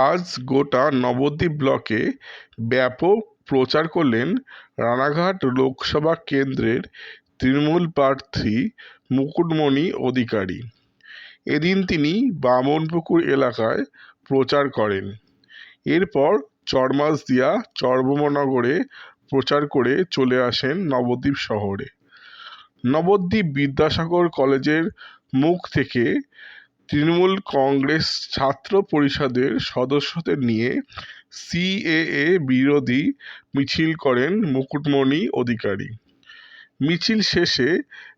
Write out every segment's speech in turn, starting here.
আজ গোটা নবদ্বীপ ব্লকে ব্যাপক প্রচার করলেন রানাঘাট লোকসভা কেন্দ্রের তৃণমূল প্রার্থী মুকুটমণি অধিকারী। এদিন তিনি বামনপুকুর এলাকায় প্রচার করেন। এরপর চরমাসদিয়া চর্বমনগরে প্রচার করে চলে আসেন নবদ্বীপ শহরে। নবদ্বীপ বিদ্যাসাগর কলেজের মুখ থেকে তৃণমূল কংগ্রেস ছাত্র পরিষদের সদস্যদের নিয়ে সিএএ বিরোধী মিছিল করেন মুকুটমণি অধিকারী। মিছিল শেষে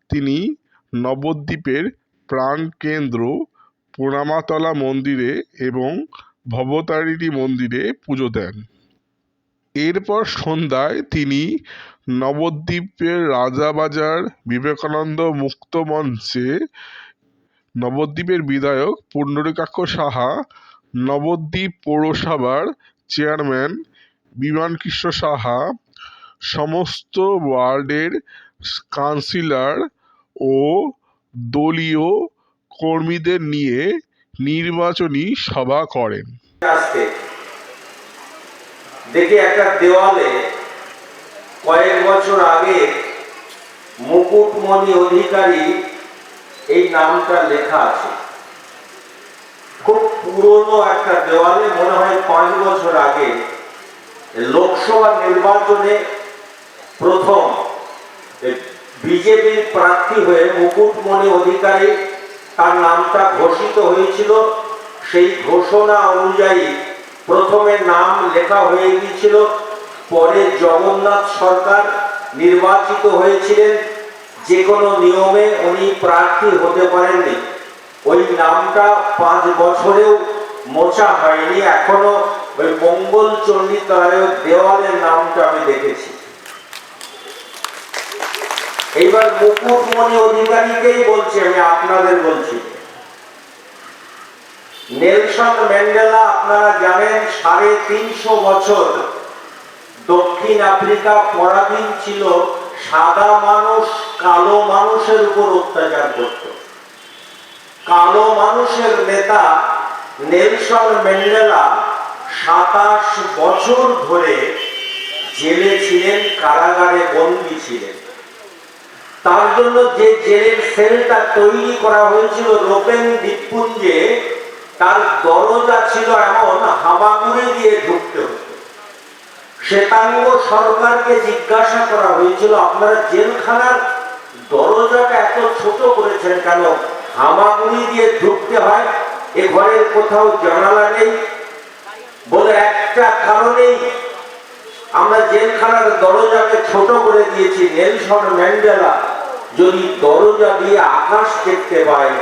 তিনি নবদ্বীপের প্রাণকেন্দ্র পোড়ামাতলা মন্দিরে এবং ভবতারিণী মন্দিরে পুজো দেন। এরপর সন্ধ্যায় তিনি নবদ্বীপের রাজাবাজার বিবেকানন্দ মুক্ত মঞ্চে নবদ্বীপের বিধায়ক পুণ্ডরীকাক্ষ সাহা, নবদ্বীপ পৌরসভার চেয়ারম্যান বিমানকৃষ্ণ সাহা, সমস্ত ওয়ার্ডের কাউন্সিলর ও দলীয় কর্মীদের নিয়ে নির্বাচনী সভা করেন। দেখি একটা দেওয়ালে কয়েক বছর আগে মুকুটমণি অধিকারী এই নামটা লেখা আছে। খুব পুরনো একটা দেওয়ালে মনে হয় পাঁচ বছর আগে লোকসভা নির্বাচনে প্রথম বিজেপির প্রার্থী হয়ে মুকুটমণি অধিকারী তার নামটা ঘোষিত হয়েছিল। সেই ঘোষণা অনুযায়ী প্রথমে নাম লেখা হয়ে গিয়েছিল। পরে জগন্নাথ সরকার নির্বাচিত হয়েছিলেন। যে কোনো নিয়মে উনি প্রার্থী হতে পারেননি। ওই নামটা পাঁচ বছরেও মোছা হয়নি। এখনও ওই মঙ্গল চণ্ডীতলায় দেওয়ালের নামটা আমি দেখেছি। এইবার মুকুটমণি অধিকারীকেই বলছি আমি, আপনাদের বলছি। নেলসন ম্যান্ডেলা, আপনারা জানেন, সাড়ে তিনশো বছর দক্ষিণ আফ্রিকা পরাধীন ছিল। সাদা মানুষ কালো মানুষের উপর অত্যাচার করত। কালো মানুষের নেতা নেলসন ম্যান্ডেলা সাতাশ বছর ধরে জেলে ছিলেন, কারাগারে বন্দী ছিলেন। তার জন্য যে জেলের সেলটা তৈরি করা হয়েছিল রোপেন দ্বীপপুঞ্জে, তার দরজা ছিল এমন হামাগুড়ি দিয়ে ঢুকতে হতো। শ্বেতাঙ্গ সরকারকে জিজ্ঞাসা করা হয়েছিল, আপনারা জেলখানার দরজাটা এত ছোট করেছেন কেন? হামাগুড়ি দিয়ে ঢুকতে হয়, এ ঘরের কোথাও জানালা নেই। বলে, একটা কারণেই আমরা জেলখানার দরজাকে ছোট করে দিয়েছি, নেলসন ম্যান্ডেলা। যদি দরজা দিয়ে আকাশ দেখতে পায়,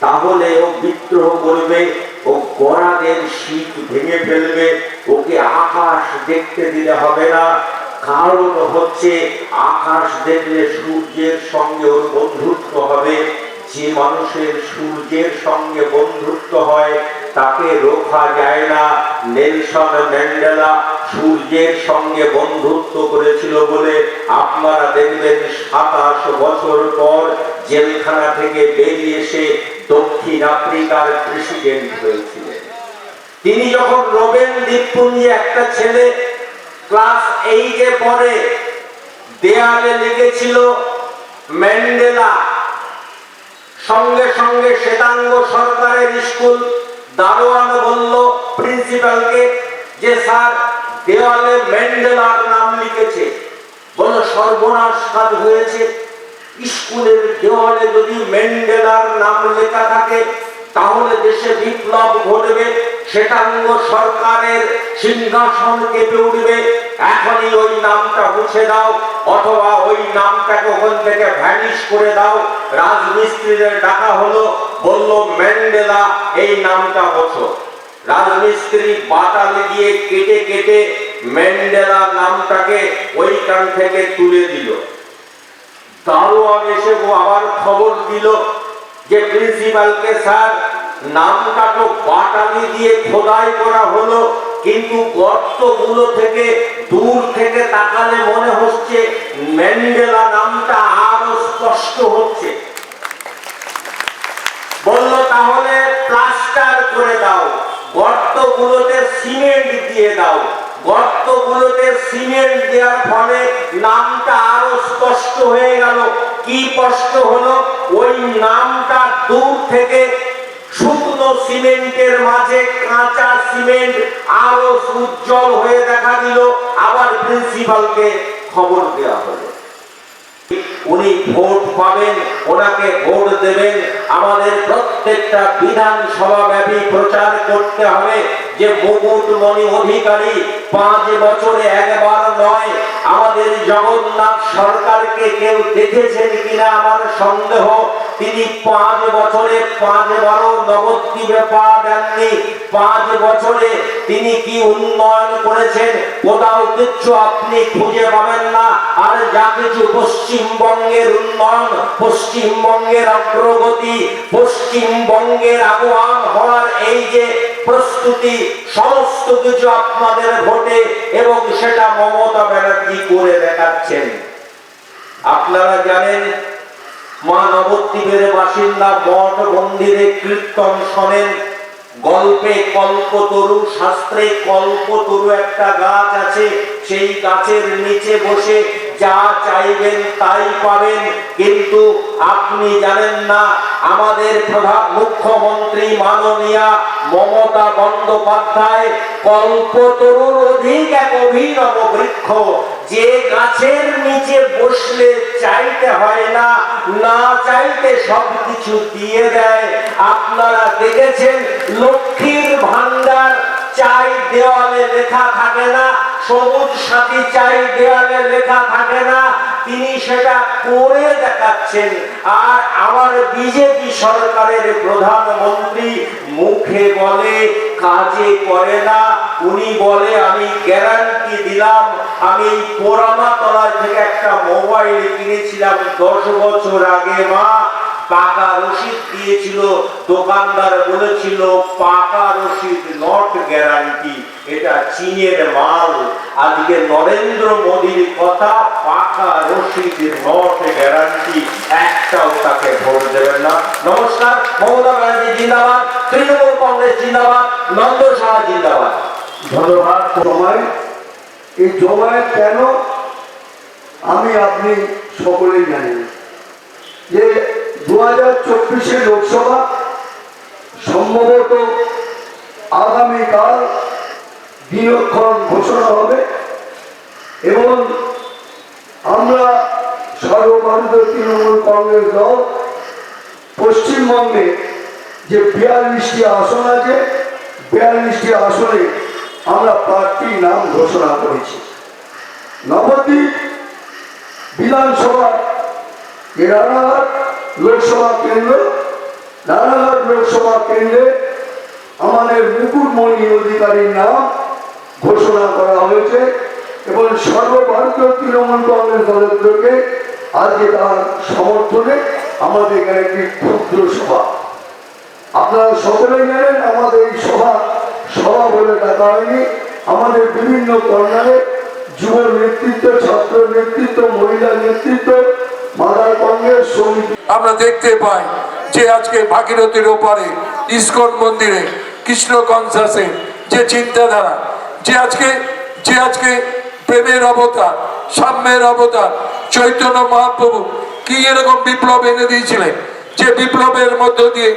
তাহলে ও বিদ্রোহ করবে। ও শীত ভেঙে ফেলবে, ওকে আকাশ দেখতে দিলে হবে না। কারণ হচ্ছে আকাশ দেখলে সূর্যের সঙ্গে ওর বন্ধুত্ব হবে। যে মানুষের সূর্যের সঙ্গে বন্ধুত্ব হয়, তাকে রোখা যায় না। নেলসন ম্যান্ডেলা সূর্যের সঙ্গে বন্ধুত্ব করেছিল বলে আপনারা দেখবেন সাতাশ বছর পর জেলখানা থেকে বেরিয়ে এসে দক্ষিণ আফ্রিকার প্রেসিডেন্ট হয়েছিলেন তিনি যখন রোবেন দ্বীপপুঞ্জে একটা ছেলে ক্লাস এইটে পরে দেয়ালে লিখেছিল, ম্যান্ডেলা, সঙ্গে সঙ্গে শ্বেতাঙ্গ সরকারের স্কুল দারোয়ান বলল, প্রিন্সিপালকে যে স্যার দেওয়ালে ম্যান্ডেলার নাম লিখেছে বলল সর্বনাশ কাজ হয়েছে? স্কুলের দেওয়ালে যদি ম্যান্ডেলার নাম লেখা থাকে, তাহলে দেশে বিপ্লব ঘটবে, শ্বেতাঙ্গ সরকারের সিংহাসন কেঁপে উঠবে। এখনই ওই নামটা মুছে দাও, অথবা ওই নামটাকে ওখান থেকে ভ্যানিশ করে দাও। রাজমিস্ত্রিদের ডাকা হলো, বলল, ম্যান্ডেলা, এই নামটা বছর রাজমিস্ত্রি বাটালে দিয়ে কেটে কেটে ম্যান্ডেলা নামটাকে ওইখান থেকে তুলে দিল। দারোয়ান এসে আবার খবর দিল যে প্রিন্সিপালকে স্যার নামটা তো বাটালি দিয়ে খোদাই করা হলো, কিন্তু গর্তগুলো থেকে দূর থেকে তাকালে মনে হচ্ছে ম্যান্ডেলা নামটা আরও স্পষ্ট হচ্ছে। বলল, তাহলে প্লাস্টার করে দাও, গর্তগুলোতে সিমেন্ট দিয়ে দাও। গর্তগুলোতে সিমেন্ট দেওয়ার ফলে নামটা আরও স্পষ্ট হয়ে গেল। কি স্পষ্ট হলো? ওই নামটা দূর থেকে শুকনো সিমেন্টের মাঝে কাঁচা সিমেন্ট আরও উজ্জ্বল হয়ে দেখা দিল। আবার প্রিন্সিপালকে খবর দেওয়া হলো। উনি ভোট পাবেন, ওনাকে ভোট দেবেন। আমাদের প্রত্যেকটা বিধানসভা ব্যাপী প্রচার করতে হবে। যে মুকুটমণি অধিকারী পাঁচ বছরে একবার নয় আমাদের জগন্নাথ সরকারকে কেউ দেখেছেন কিনা আমার সন্দেহ? তিনি পাঁচ বছরে পাঁচবারও নবদ্বীপে পা দেননি। পাঁচ বছরে তিনি কি উন্নয়ন করেছেন? কোথাও কিচ্ছু আপনি খুঁজে পাবেন না। আর যা কিছু পশ্চিমবঙ্গের উন্নয়ন, পশ্চিমবঙ্গের অগ্রগতি, পশ্চিমবঙ্গের আবহাওয়া হওয়ার এই যে প্রস্তুতি, সমস্ত কিছু আপনাদের ভোটে এবং সেটা মমতা ব্যানার্জি করে দেখাচ্ছেন। আপনারা জানেন মা নবদ্বীপের বাসিন্দা মঠ মন্দিরে কীর্তন শোনেন। গল্পে কল্পতরু, শাস্ত্রে কল্পতরু একটা গাছ আছে, সেই গাছের নিচে বসে যা চাইবেন তাই পাবেন। কিন্তু আপনি জানেন না, আমাদের প্রধান মুখ্যমন্ত্রী মাননীয়া মমতা বন্দ্যোপাধ্যায় কল্পতরুর অধিক এক অভিনব বৃক্ষ। যে গাছের নিচে বসলে চাইতে হয় না না চাইতে সবকিছু দিয়ে দেয়। আপনারা দেখেছেন লক্ষ্মীর ভান্ডার চাই দেওয়ালে লেখা থাকে না, সবুজ সাথী চাই দেওয়ালে লেখা থাকে না, তিনি সেটা করে দেখাচ্ছেন। আর আমার বিজেপি সরকারের প্রধানমন্ত্রী মুখে বলে, কাজে করে না। উনি বলে, আমি গ্যারান্টি দিলাম, আমি এই পোড়ামা তলায় থেকে একটা মোবাইল কিনেছিলাম দশ বছর আগে, মা। পাকা রসিদ দিয়েছিল, দোকানদার বলেছিল, পাকা রসিদ নট গ্যারান্টি এটা চীনের মাল। আজকে নরেন্দ্র মোদীর কথা, পাকা রসিদ নট গ্যারান্টি একটাও তাকে ভোট দেবেন না। নমস্কার, মমতা ব্যানার্জি জিন্দাবাদ, তৃণমূল কংগ্রেস জিন্দাবাদ নন্দ সাহা জিন্দাবাদ। ধন্যবাদ সময় এই জমায়েত কেন আমি আপনি সকলেই জানি যে দু হাজার চব্বিশে লোকসভা, সম্ভবত আগামীকাল দিনক্ষণ ঘোষণা হবে এবং আমরা সর্বভারতীয় তৃণমূল কংগ্রেস দল পশ্চিমবঙ্গে যে বিয়াল্লিশটি আসন আছে, বিয়াল্লিশটি আসনে আমরা প্রার্থীর নাম ঘোষণা করেছি। নবদ্বীপ বিধানসভা রানাঘাট লোকসভা কেন্দ্র, রানাঘাট লোকসভা কেন্দ্রে আমাদের মুকুটমণি অধিকারীর নাম ঘোষণা করা হয়েছে এবং সর্বভারতীয় তৃণমূল কংগ্রেস দলের থেকে আজকে তার সমর্থনে আমাদের এখানে একটি ক্ষুদ্র সভা। আপনারা সকলেই জানেন আমাদের এই সভা সভা বলে ডাকা হয়নি। আমাদের বিভিন্ন কর্নারে যুব নেতৃত্ব, ছাত্র নেতৃত্ব, মহিলা নেতৃত্ব আমরা দেখতে পাই যে আজকে ভাগীরথীর ওপারে ইস্কন মন্দিরে, কৃষ্ণ কনসাসে যে চিন্তাধারা, যে আজকে যে আজকে প্রেমের অবতার, সাম্যের অবতার, চৈতন্য মহাপ্রভু কি এরকম বিপ্লব এনে দিয়েছিলেন? যে বিপ্লবের মধ্য দিয়ে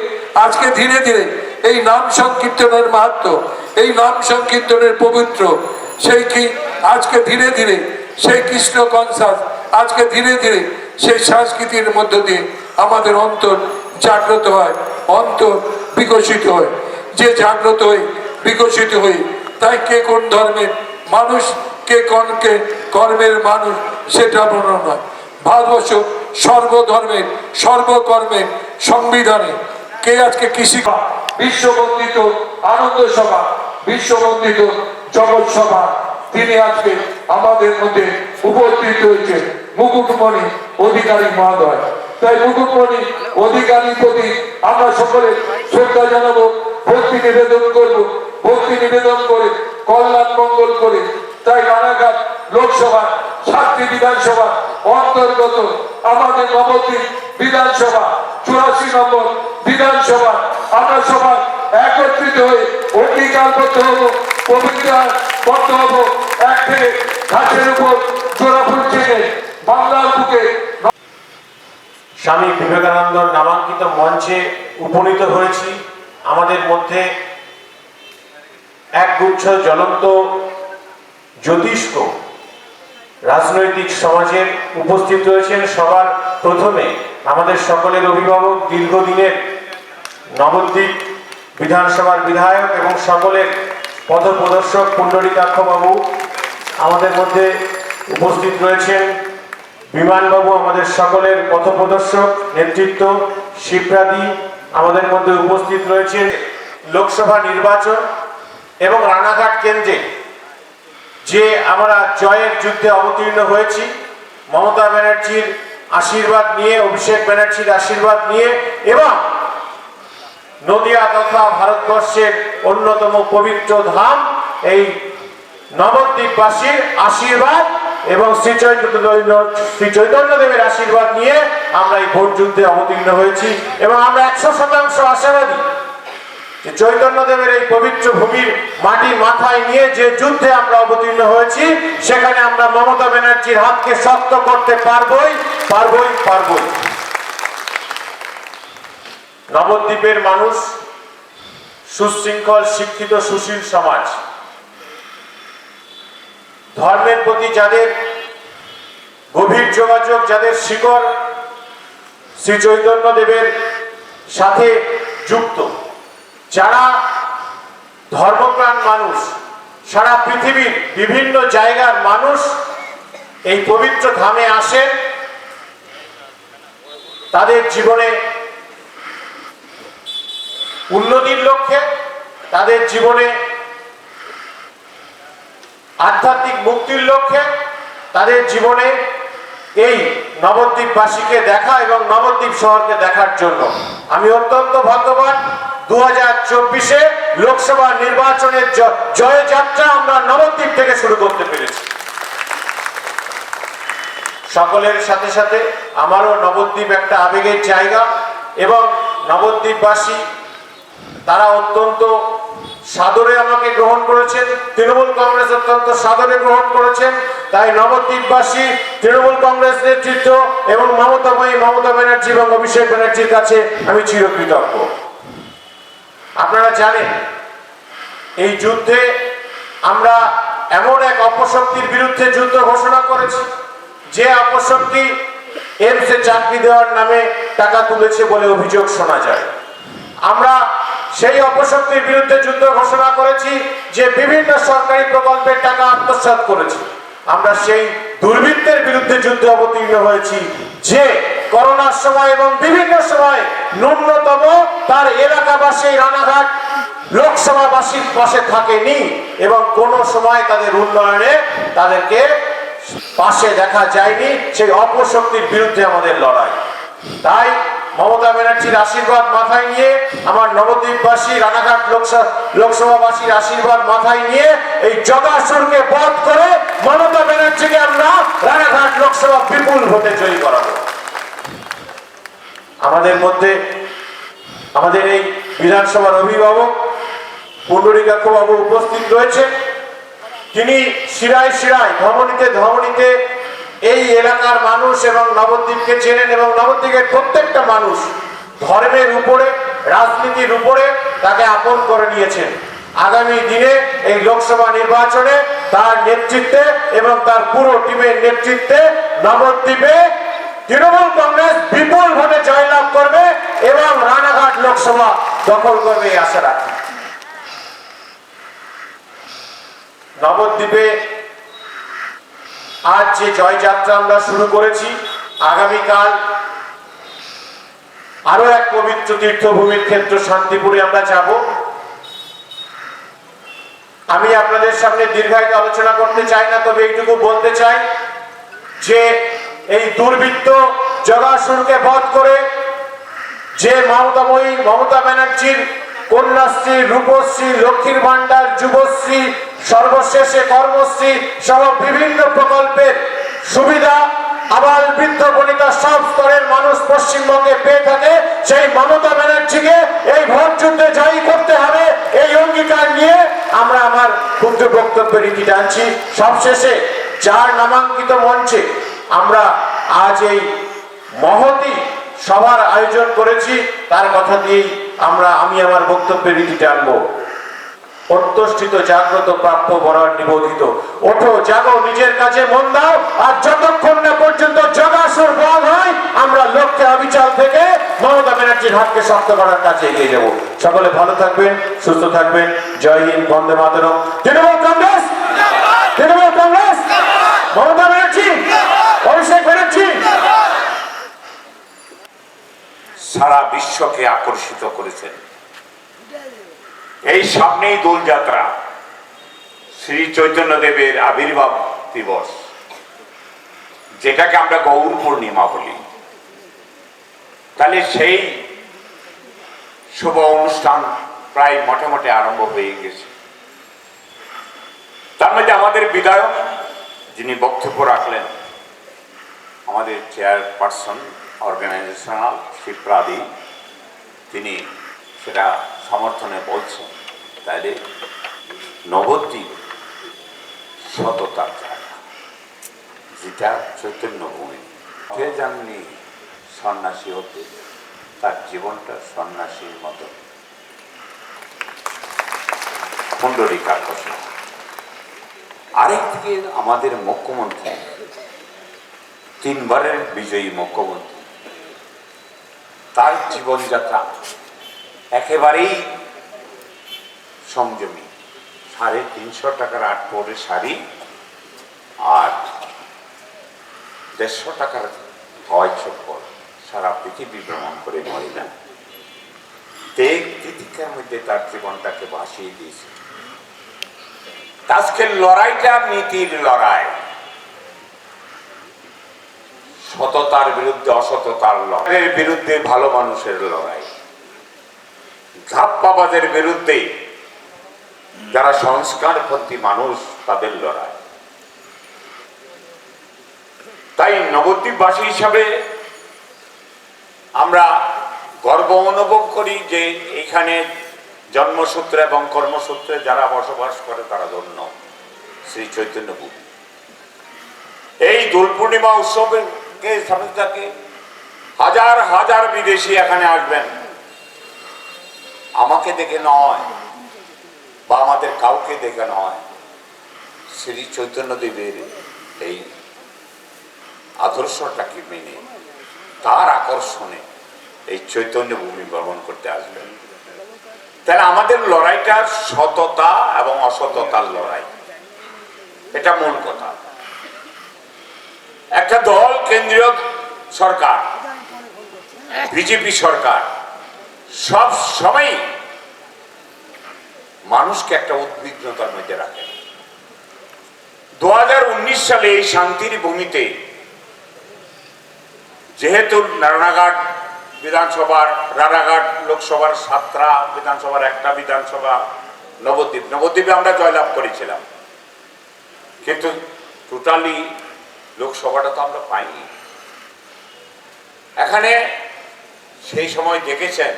আজকে ধীরে ধীরে এই নাম সংকীর্তনের মাহাত্ম, এই নাম সংকীর্তনের পবিত্র, সেই কি আজকে ধীরে ধীরে সেই কৃষ্ণ কনসাস আজকে ধীরে ধীরে সেই সংস্কৃতির মধ্য দিয়ে আমাদের অন্তর জাগ্রত হয়, অন্তর বিকশিত হয়। যে জাগ্রত হয়ে বিকশিত হয়ে তাই কে কোন ধর্মের মানুষ, কে কোন কে কর্মের মানুষ, সেটা বর্ণনা নয়। ভারতবর্ষ সর্বধর্মের, সর্বকর্মের সংবিধানে কে আজকে কৃষি বিশ্ববন্দিত আনন্দ সভা বিশ্ববন্দিত জগৎ সভা, তিনি আজকে আমাদের মধ্যে উপস্থিত হয়েছে মুকুটমণি অধিকারী মহোদয়। তাই মুকুটমণি অধিকারীর প্রতি আমরা সকলে শ্রদ্ধা জানাব, ভক্তি নিবেদন করব, ভক্তি নিবেদন করে কল্যাণ মঙ্গল করে। তাই রানাঘাট লোকসভা, সাতটি বিধানসভা অন্তর্গত আমাদের নবদ্বীপ বিধানসভা, চুরাশি নম্বর বিধানসভা, আমরা সবাই একত্রিত হয়ে অঙ্গীকারবদ্ধ হব পবিত্রার বদ্ধ হব, এক থেকে ঘাসের উপর জোড়া ফুল চেনে বাংলার বুকে স্বামী বিবেকানন্দর নামাঙ্কিত মঞ্চে উপনীত হয়েছি। আমাদের মধ্যে এক গুচ্ছ জ্বলন্ত জ্যোতিষ্ক রাজনৈতিক সমাজের উপস্থিত রয়েছেন। সবার প্রথমে আমাদের সকলের অভিভাবক দীর্ঘদিনের নবদ্বীপ বিধানসভার বিধায়ক এবং সকলের পথপ্রদর্শক পুণ্ডরীকাক্ষ বাবু আমাদের মধ্যে উপস্থিত রয়েছেন। বিমানবাবু আমাদের সকলের পথপ্রদর্শক, নেতৃত্ব, শিবরাদি আমাদের মধ্যে উপস্থিত রয়েছেন লোকসভা নির্বাচন এবং রানাঘাট কেন্দ্রে। যে আমরা জয়ের যুদ্ধে অবতীর্ণ হয়েছি, মমতা ব্যানার্জির আশীর্বাদ নিয়ে, অভিষেক ব্যানার্জির আশীর্বাদ নিয়ে এবং নদিয়া তথা ভারতবর্ষের অন্যতম পবিত্র ধাম, এই নবদ্বীপবাসীর আশীর্বাদ এবং শ্রী চৈতন্য শ্রী আশীর্বাদ নিয়ে আমরা এই ভোট যুদ্ধে অবতীর্ণ হয়েছি এবং আমরা একশো শতাংশ আশাবাদী চৈতন্যদেবের এই পবিত্র ভূমির মাটি মাথায় নিয়ে যে যুদ্ধে আমরা অবতীর্ণ হয়েছি, সেখানে আমরা মমতা ব্যানার্জির হাতকে শক্ত করতে পারবই পারবই পারবই। নবদ্বীপের মানুষ সুশৃঙ্খল, শিক্ষিত, সুশীল সমাজ। ধর্মের প্রতি যাদের গভীর যোগাযোগ, যাদের শিকড় শ্রী চৈতন্য দেবের সাথে যুক্ত, যারা ধর্মপ্রাণ মানুষ, সারা পৃথিবীর বিভিন্ন জায়গার মানুষ এই পবিত্র ধামে আসেন, তাদের জীবনে উন্নতির লক্ষ্যে, তাদের জীবনে আধ্যাত্মিক মুক্তির লক্ষ্যে তাদের জীবনে এই নবদ্বীপবাসীকে দেখা এবং নবদ্বীপ শহরকে দেখার জন্য। আমি অত্যন্ত ভাগ্যবান দু হাজার চব্বিশে লোকসভা নির্বাচনের জয়যাত্রা আমরা নবদ্বীপ থেকে শুরু করতে পেরেছি। সকলের সাথে সাথে আমারও নবদ্বীপ একটা আবেগের জায়গা এবং নবদ্বীপবাসী, তারা অত্যন্ত সাদরে আমাকে গ্রহণ করেছেন, তৃণমূল কংগ্রেস অত্যন্ত সাদরে গ্রহণ করেছেন, তাই নবদ্বীপবাসী, তৃণমূল কংগ্রেস নেতৃত্ব এবং মমতাময়ী মমতা ব্যানার্জি এবং অভিষেক ব্যানার্জির কাছে আমি চিরকৃতজ্ঞ। আপনারা জানেন, এই যুদ্ধে আমরা এমন এক অপশক্তির বিরুদ্ধে যুদ্ধ ঘোষণা করেছি, যে অপশক্তি এমসে চাকরি দেওয়ার নামে টাকা তুলেছে বলে অভিযোগ শোনা যায়। আমরা সেই অপশক্তির বিরুদ্ধে যুদ্ধ ঘোষণা করেছি যে বিভিন্ন সরকারি প্রকল্পের টাকা আত্মসাৎ করেছে। আমরা সেই দুর্বৃত্তের বিরুদ্ধে যুদ্ধে অবতীর্ণ হয়েছি যে করোনার সময় এবং বিভিন্ন সময় ন্যূনতম তার এলাকাবাসী রানাঘাট লোকসভাবাসীর পাশে থাকেনি এবং কোনো সময় তাদের উন্নয়নে তাদেরকে পাশে দেখা যায়নি, সেই অপশক্তির বিরুদ্ধে আমাদের লড়াই। তাই মমতা ব্যানার্জির আশীর্বাদ মাথায় নিয়ে, আমার নবদ্বীপবাসী, রানাঘাট লোকসভা, লোকসভাবাসীর আশীর্বাদ মাথায় নিয়ে এই জগাসুরকে বধ করে মমতা ব্যানার্জিকে আমরা রানাঘাট লোকসভা বিপুল ভোটে জয়ী করাবো। আমাদের মধ্যে, আমাদের এই বিধানসভার অভিভাবক পুণ্ডরিকাক্ষ বাবু উপস্থিত রয়েছেন তিনি শিরায় শিরায়, ধমনীতে ধমনীতে এই এলাকার মানুষ এবং নবদ্বীপকে চেনেন এবং নবদ্বীপের প্রত্যেকটা মানুষ ধর্মের উপরে, রাজনীতির উপরে তাকে আপন করে নিয়েছেন। আগামী দিনে এই লোকসভা নির্বাচনে তার নেতৃত্বে এবং তার পুরো টিমের নেতৃত্বে নবদ্বীপে তৃণমূল কংগ্রেস বিপুল ভাবে জয়লাভ করবে এবং রানাঘাট লোকসভা দখল করবে এই আশা রাখি। নবদ্বীপে আজ যে জয়যাত্রা আমরা শুরু করেছি, আগামীকাল আরও এক পবিত্র তীর্থভূমির ক্ষেত্র শান্তিপুরে আমরা যাব। আমি আপনাদের সামনে দীর্ঘায়িত আলোচনা করতে চাই না, তবে এইটুকু বলতে চাই যে এই দুর্বৃত্ত জগাসুরকে বধ করে যে মমতাময়ী মমতা ব্যানার্জির কন্যাশ্রী, রূপশ্রী, লক্ষ্মীর ভান্ডার যুবশ্রী, সর্বশেষে কর্মশ্রী সহ বিভিন্ন প্রকল্পের সুবিধা আবার বৃদ্ধ বনিতা সব স্তরের মানুষ পশ্চিমবঙ্গে পেয়ে থাকে। সেই মমতা ব্যানার্জিকে এই ভোট যুদ্ধে জয়ী করতে হবে, এই অঙ্গীকার নিয়ে আমরা আমার ক্ষুদ্র বক্তব্যের রীতি টানছি। সবশেষে যার নামাঙ্কিত মঞ্চে আমরা আজ এই মহতি সভার আয়োজন করেছি, তার কথা দিয়েই আমরা, আমি আমার বক্তব্যের রীতি টানবো। অত্যষ্টিত, জাগ্রত বরার নিবোধিত ওঠো, জাগো, নিজের কাছে মন দাও, আর যতক্ষণ না পর্যন্ত বল হয়, আমরা লক্ষ্যে থেকে মমতা ব্যানার্জির হাতকে শক্ত করার কাছে এগিয়ে যাব। সকলে ভালো থাকবেন, সুস্থ থাকবেন। জয় হিন্দ, বন্দে মাতরম। তৃণমূল কংগ্রেস! তৃণমূল কংগ্রেস! মমতা ব্যানার্জি অভিষেক ব্যানার্জি সারা বিশ্বকে আকর্ষিত করেছেন। এই সামনেই দোলযাত্রা শ্রী চৈতন্যদেবের আবির্ভাব দিবস, যেটাকে আমরা গৌর পূর্ণিমা বলি। তাহলে সেই শুভ অনুষ্ঠান প্রায় মোটামুটি আরম্ভ হয়ে গেছে। তার মধ্যে আমাদের বিধায়ক যিনি বক্তব্য রাখলেন, আমাদের চেয়ারপারসন অর্গানাইজেশনাল শিপ্রাদি তিনি সেটা সমর্থনে বলছেন। তাইলে নবদ্বীপ সততার জায়গা। যেটা চৈতন্য ভূমি। কে জাননি সন্ন্যাসী হতে, তার জীবনটা সন্ন্যাসীর মতো। পুণ্ডরিকার কথা? আরেকদিকে আমাদের মুখ্যমন্ত্রী, তিনবারের বিজয়ী মুখ্যমন্ত্রী। তার জীবনযাত্রা। একেবারেই সংযমী সাড়ে তিনশো টাকার আট পরে শাড়ি আর দেড়শো টাকার হয় চপ্পল সারা পৃথিবী ভ্রমণ করে মহিলা তেগ তিতিকার মধ্যে তার জীবনটাকে ভাসিয়ে দিয়েছে। আজকের লড়াইটা, নীতির লড়াই। সততার বিরুদ্ধে অসততার লড়াইয়ের বিরুদ্ধে ভালো মানুষের লড়াই। ধাপ্পাবাজের বিরুদ্ধে যারা সংস্কারপন্থী মানুষ, তাদের লড়াই। তাই নবদ্বীপবাসী হিসাবে আমরা গর্ব অনুভব করি যে এখানে জন্মসূত্রে এবং কর্মসূত্রে যারা বসবাস করে, তারা ধন্য। শ্রী চৈতন্য ভূমি এই দোল পূর্ণিমা উৎসবের কে সামনে থাকে হাজার হাজার বিদেশি এখানে আসবেন। আমাকে দেখে নয়, বা আমাদের কাউকে দেখে নয়, শ্রী চৈতন্য দেবের এই আদর্শটাকে মেনে, তার আকর্ষণে এই চৈতন্য ভূমি ভ্রমণ করতে আসবেন। তাহলে আমাদের লড়াইটা সততা এবং অসততার লড়াই, এটা মূল কথা। একটা দল কেন্দ্রীয় সরকার, বিজেপি সরকার, সব সময় মানুষকে একটা উদ্বিগ্নতার মধ্যে রাখে। দু সালে এই শান্তির ভূমিতে যেহেতু রানাঘাট বিধানসভার, রানাঘাট লোকসভার সাতটা বিধানসভার একটা বিধানসভা, নবদ্বীপ, নবদ্বীপে আমরা জয়লাভ করেছিলাম। কিন্তু টোটালি লোকসভাটা তো আমরা পাইনি। এখানে সেই সময় দেখেছেন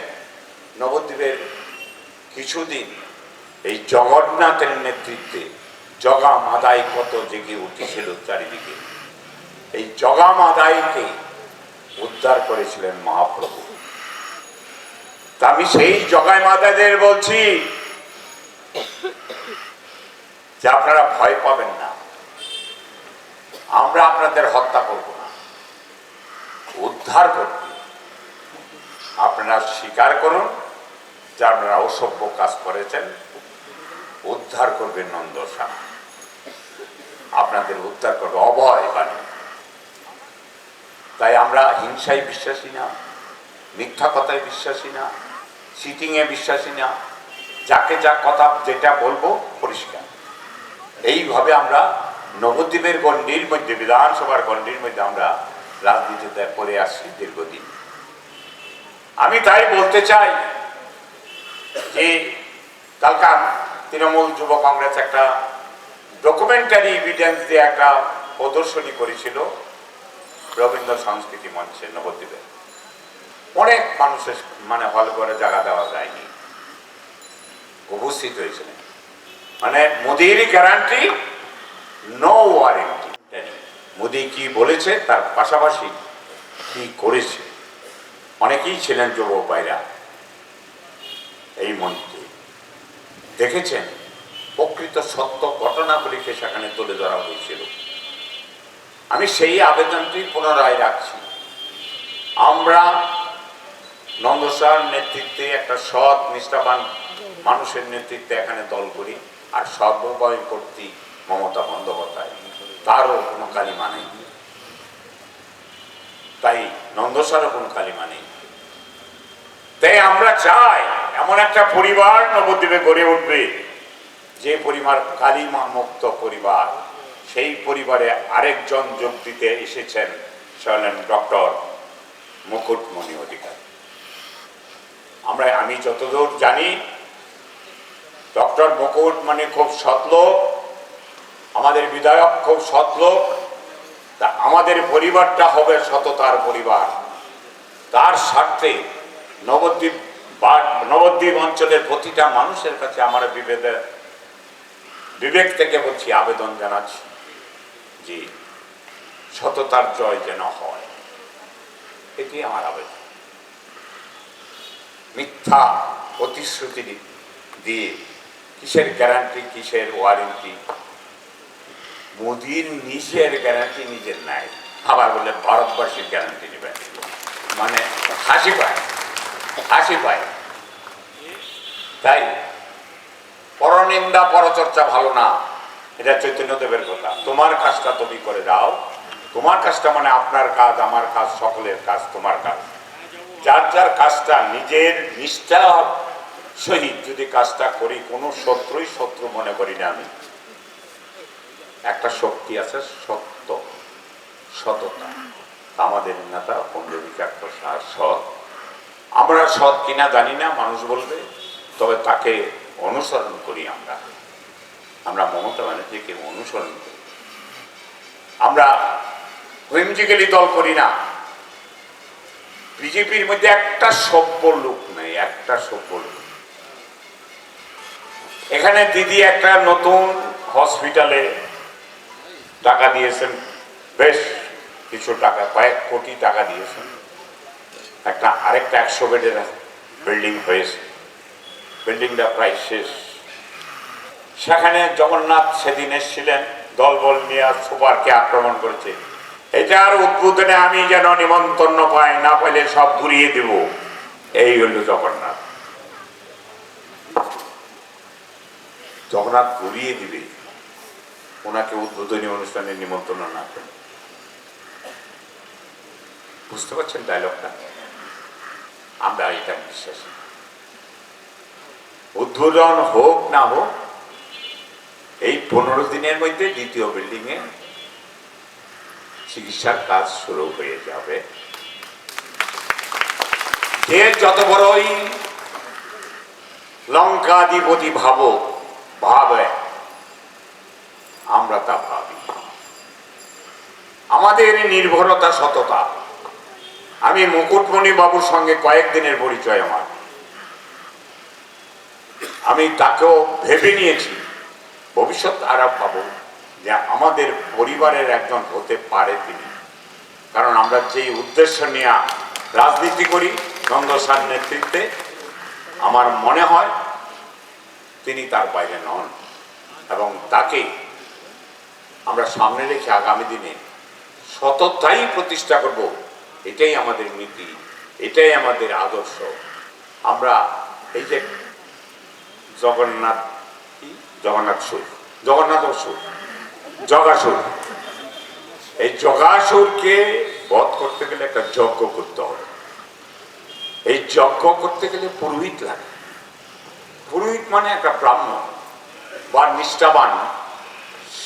নবদ্বীপের কিছুদিন এই জগন্নাথের নেতৃত্বে জগা মাদাই কত জেগে উঠেছিল চারিদিকে। এই জগা মাদাইকে উদ্ধার করেছিলেন মহাপ্রভু। তা আমি সেই জগাই মাদাদের বলছি যে আপনারা ভয় পাবেন না। আমরা আপনাদের হত্যা করব না। উদ্ধার করব। আপনারা স্বীকার করুন যে আপনারা অসভ্য কাজ করেছেন। উদ্ধার করবে নন্দসা আপনাদের উদ্ধার করবে অভয় বাণী। তাই আমরা হিংসায় বিশ্বাসী না, মিথ্যা কথায় বিশ্বাসী না সিটিংয়ে বিশ্বাসী না। যাকে যা কথা যেটা বলব পরিষ্কার। এইভাবে আমরা নবদ্বীপের গণ্ডির মধ্যে, বিধানসভার গণ্ডির মধ্যে আমরা রাজনীতিতে করে আসছি দীর্ঘদিন। আমি তাই বলতে চাই যে কালকা তৃণমূল যুব কংগ্রেস একটা ডকুমেন্টারি এভিডেন্স দিয়ে একটা প্রদর্শনী করেছিল রবীন্দ্র সংস্কৃতি মঞ্চে নবদ্বীপে। অনেক মানুষের মানে হল করে জায়গা দেওয়া যায়নি। উপস্থিত হয়েছিলেন। মানে মোদির গ্যারান্টি নো ওয়ারেন্টি মোদি কি বলেছে? তার পাশাপাশি কি করেছে? অনেকেই ছিলেন যুবক ভাইরা এই মন্ত্রী। দেখেছেন? প্রকৃত সত্য ঘটনাগুলিকে সেখানে তুলে ধরা হয়েছিল। আমি সেই আবেদনটি পুনরায় রাখছি। আমরা নন্দসার নেতৃত্বে একটা সৎ নিষ্ঠাবান মানুষের নেতৃত্বে এখানে দল করি আর সর্বভয় কর্তৃক মমতা বন্দ্যোপাধ্যায়। তারও কোনো কালিমা নেই। তাই নন্দসারও কোনো কালিমা নেই। তাই আমরা চাই এমন একটা পরিবার নবদ্বীপে গড়ে উঠবে। যে পরিবার কালিমা মুক্ত পরিবার, সেই পরিবারে আরেকজন যোগ দিতে এসেছেন সে ডক্টর মুকুটমণি অধিকার। আমরা, আমি যতদূর জানি, ডক্টর মুকুট মানে খুব সৎ লোক আমাদের বিধায়ক খুব সৎ লোক। তা আমাদের পরিবারটা হবে সততার পরিবার। তার স্বার্থে নবদ্বীপ বা নবদ্বীপ অঞ্চলের প্রতিটা মানুষের কাছে আমার বিভেদে বিবেক থেকে বলছি আবেদন জানাচ্ছি যে সততার জয় যেন হয়। এটি আমার আবেদন। মিথ্যা প্রতিশ্রুতি দিয়ে কিসের গ্যারান্টি কিসের ওয়ারেন্টি মোদির নিজের গ্যারান্টি নিজের নাই। আবার বলে ভারতবর্ষের গ্যারান্টি নেবেন মানে হাসি পায়। হাসি পায়। তাই পরনিন্দা, পরচর্চা ভালো না। এটা চৈতন্যদেবের কথা। তোমার কাজটা তুমি করে দাও। তোমার কাজটা মানে আপনার কাজ, আমার কাজ, সকলের কাজ, তোমার কাজ। যার যার কাজটা নিজের নিষ্ঠা সহিত যদি কাজটা করি, কোনো শত্রুই শত্রু মনে করি না আমি। একটা শক্তি আছে সত্য, সততা। আমাদের নেতা পণ্ডবিকার প্রসাদ সৎ। আমরা সৎ কিনা জানি না, মানুষ বলবে, তবে তাকে অনুসরণ করি আমরা। আমরা মমতা ব্যানার্জিকে অনুসরণ করি। আমরা হুইমজিক্যালি দল করি না। বিজেপির মধ্যে একটা সভ্য লোক নেই, একটা সভ্য লোক। এখানে দিদি একটা নতুন হসপিটালে টাকা দিয়েছেন, বেশ কিছু টাকা, কয়েক কোটি টাকা দিয়েছেন। একটা, আরেকটা একশো বেডের বিল্ডিং হয়েছে। বিল্ডিংটা প্রায় শেষ। সেখানে জগন্নাথ সেদিন এসেছিলেন, দলবল নিয়ে সুপারকে আক্রমণ করেছে। এটার উদ্বোধনে আমি যেন নিমন্ত্রণ পাই, না পাইলে সব ঘুরিয়ে দেব। এই হলো জগন্নাথ। জগন্নাথ ঘুরিয়ে দিবে। ওনাকে উদ্বোধনী অনুষ্ঠানে নিমন্ত্রণ না করে বুঝতে পারছেন ডায়লগটা আমরা এটা বিশ্বাসী। উদ্বোধন হোক না হোক, এই পনেরো দিনের মধ্যে দ্বিতীয় বিল্ডিং এ চিকিৎসার কাজ শুরু হয়ে যাবে। যে যত বড়ই লঙ্কাধিপতি ভাবো ভাবে আমরা তা ভাবি। আমাদের নির্ভরতা সততা। আমি মুকুটমণি বাবুর সঙ্গে কয়েকদিনের পরিচয় আমার। আমি তাকেও ভেবে নিয়েছি, ভবিষ্যৎ আরব পাবো যে আমাদের পরিবারের একজন হতে পারে তিনি। কারণ আমরা যেই উদ্দেশ্য নিয়ে রাজনীতি করি নন্দসার নেতৃত্বে, আমার মনে হয় তিনি তার বাইরে নন। এবং তাকে আমরা সামনে রেখে আগামী দিনে সততাই প্রতিষ্ঠা করব। এটাই আমাদের নীতি, এটাই আমাদের আদর্শ। আমরা এই যে জগন্নাথ জগন্নাথ সুর, জগন্নাথ অসুর, জগাসুর। এই জগাসুরকে বধ করতে গেলে একটা যজ্ঞ করতে হবে। এই যজ্ঞ করতে গেলে পুরোহিত লাগে। পুরোহিত মানে একটা ব্রাহ্মণ বা নিষ্ঠাবান।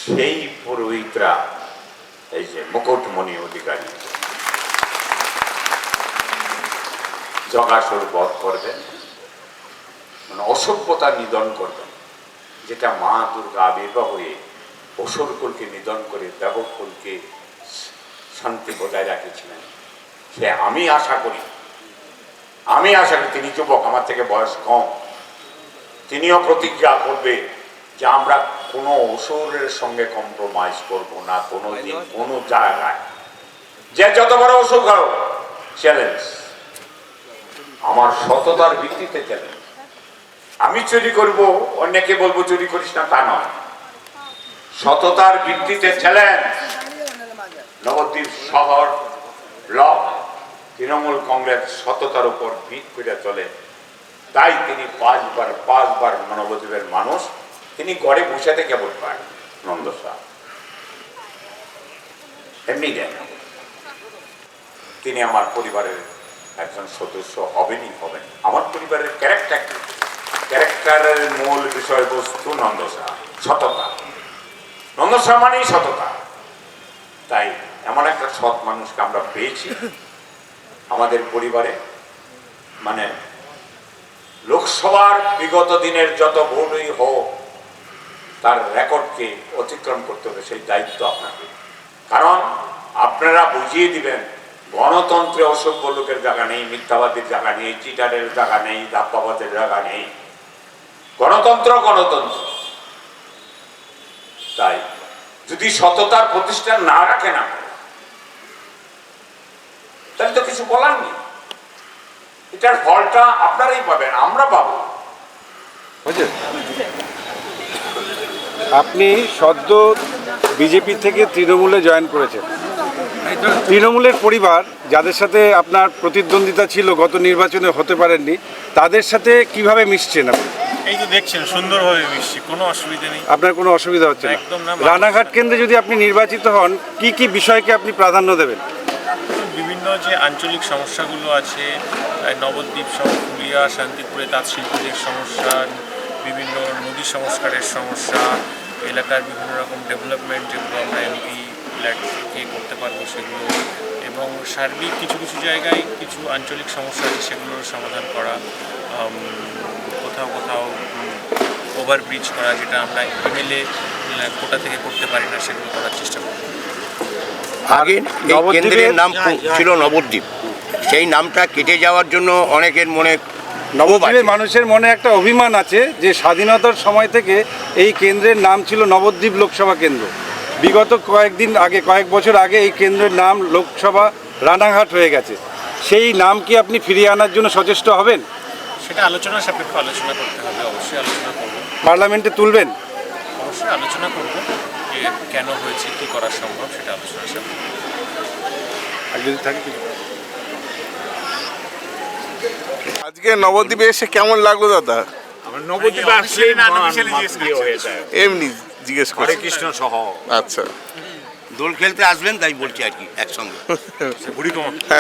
সেই পুরোহিতরা এই যে মুকুটমণি অধিকারী জগাসুর বধ করবেন মানে অসভ্যতা নিধন করবেন যেটা মা দুর্গা আবির্ভাব হয়ে অসুরকুলকে নিধন করে দেবকুলকে শান্তি বজায় রাখেছিলেন সে আমি আশা করি, আমি আশা করি তিনি যুবক, আমার থেকে বয়স কম। তিনিও প্রতিজ্ঞা করবে যে আমরা কোনো অসুরের সঙ্গে কম্প্রোমাইজ করব না কোনো দিন কোনো জায়গায়। যে যত বড় অসুখ হোক চ্যালেঞ্জ আমার সততার ভিত্তিতে চ্যালেঞ্জ আমি চুরি করব অন্যকে বলব চুরি করিস না তা নয়। সততার ভিত্তিতে চ্যালেঞ্জ নবদ্বীপ শহর ব্লক তৃণমূল কংগ্রেস সততার উপর ভিত করে চলে। তাই তিনি পাঁচবার পাঁচবার নবদ্বীপের মানুষ তিনি ঘরে বসাতে ভোট পান, নন্দ শাহ এমনি দেন। তিনি আমার পরিবারের একজন সদস্য হবেনই হবেন। আমার পরিবারের ক্যারেক্টার ক্যারেক্টারের মূল বিষয়বস্তু নন্দ শাহ সততা। নন্দ শাহ মানেই সততা। তাই এমন একটা সৎ মানুষকে আমরা পেয়েছি। আমাদের পরিবারে মানে লোকসভার বিগত দিনের যত ভোটই হোক তার রেকর্ডকে অতিক্রম করতে হবে, সেই দায়িত্ব আপনাকে। কারণ আপনারা বুঝিয়ে দিবেন, গণতন্ত্রে অসভ্য লোকের জায়গা নেই, মিথ্যাবাদীর জায়গা নেই, চিটারের জায়গা নেই দাপ্পাবাদের জায়গা নেই। গণতন্ত্র গণতন্ত্র। তাই যদি সততার প্রতিষ্ঠান না রাখে না তাহলে তো কিছু বলার নেই। এটার ফলটা আপনারাই পাবেন, আমরা পাবো। বুঝলেন? আপনি সদ্য বিজেপি থেকে তৃণমূলে জয়েন করেছেন। তৃণমূলের পরিবার যাদের সাথে আপনার প্রতিদ্বন্দ্বিতা ছিল গত নির্বাচনে হতে পারেননি তাদের সাথে কীভাবে মিশছেন আপনি? এই তো দেখছেন সুন্দরভাবে মিশছি কোনো অসুবিধা নেই। আপনার কোনো অসুবিধা হচ্ছে না। একদম না। রানাঘাট কেন্দ্রে যদি আপনি নির্বাচিত হন কি কি বিষয়কে আপনি প্রাধান্য দেবেন? বিভিন্ন যে আঞ্চলিক সমস্যাগুলো আছে নবদ্বীপ সহ পুরুলিয়া শান্তিপুরে তাঁত শিল্পীদের সমস্যা বিভিন্ন নদী সংস্কারের সমস্যা এলাকার বিভিন্ন রকম ডেভেলপমেন্ট যেগুলো আমরা এমপি থেকে করতে পারব সেগুলো এবং সার্বিক কিছু কিছু জায়গায় কিছু আঞ্চলিক সমস্যা আছে সেগুলোর সমাধান করা কোথাও কোথাও ওভারব্রিজ করা যেটা আমরা এমএলএ কোটা থেকে করতে পারি না সেগুলো করার চেষ্টা করব। আগে কেন্দ্রের নাম ছিল নবদ্বীপ। সেই নামটা কেটে যাওয়ার জন্য অনেকের মনে নবদ্বীপের মানুষের মনে একটা অভিমান আছে যে স্বাধীনতার সময় থেকে এই কেন্দ্রের নাম ছিল নবদ্বীপ লোকসভা কেন্দ্র। বিগত কয়েকদিন আগে কয়েক বছর আগে এই কেন্দ্রের নাম লোকসভা রানাঘাট হয়ে গেছে। সেই নাম কি আপনি ফিরিয়ে আনার জন্য সচেষ্ট হবেন? সেটা আলোচনা সাপেক্ষ আলোচনা করতে হবে অবশ্যই আলোচনা করব। পার্লামেন্টে তুলবেন? অবশ্যই আলোচনা করব যে কেন হয়েছে কি করা সম্ভব সেটা আলোচনা সাপেক্ষ। আর যদি থাকে কিছু আজকে নবদ্বীপে এসে কেমন লাগল দাদা? আমার নবদ্বীপে আসলে এমনি জিজ্ঞেস করে কৃষ্ণ সহ। আচ্ছা। দোল খেলতে আসবেন তাই বলছি আর কি একসঙ্গে।